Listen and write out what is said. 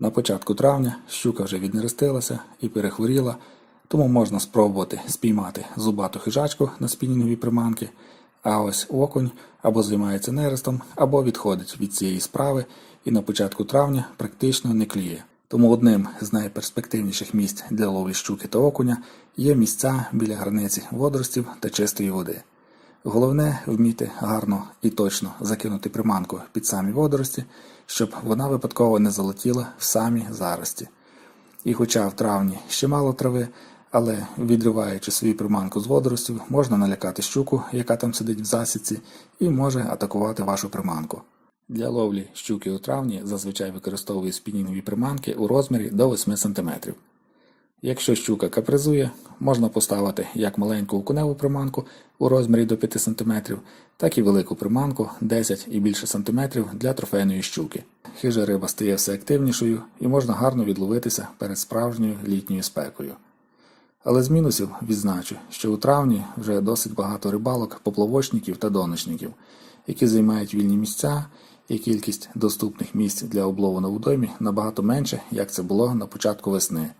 На початку травня щука вже віднерестилася і перехворіла, тому можна спробувати спіймати зубату хижачку на спінінгові приманки, а ось окунь або займається нерестом, або відходить від цієї справи і на початку травня практично не клює. Тому одним з найперспективніших місць для ловлі щуки та окуня є місця біля границі водоростів та чистої води. Головне вміти гарно і точно закинути приманку під самі водорості, щоб вона випадково не залетіла в самі зарості. І хоча в травні ще мало трави, але відриваючи свою приманку з водоростів, можна налякати щуку, яка там сидить в засідці, і може атакувати вашу приманку. Для ловлі щуки у травні зазвичай використовую спінінгові приманки у розмірі до 8 см. Якщо щука капризує, можна поставити як маленьку окуневу приманку у розмірі до 5 см, так і велику приманку 10 і більше см для трофейної щуки. Хижа риба стає все активнішою і можна гарно відловитися перед справжньою літньою спекою. Але з мінусів відзначу, що у травні вже досить багато рибалок, поплавочників та доночників, які займають вільні місця, і кількість доступних місць для облову на водоймі набагато менше, як це було на початку весни.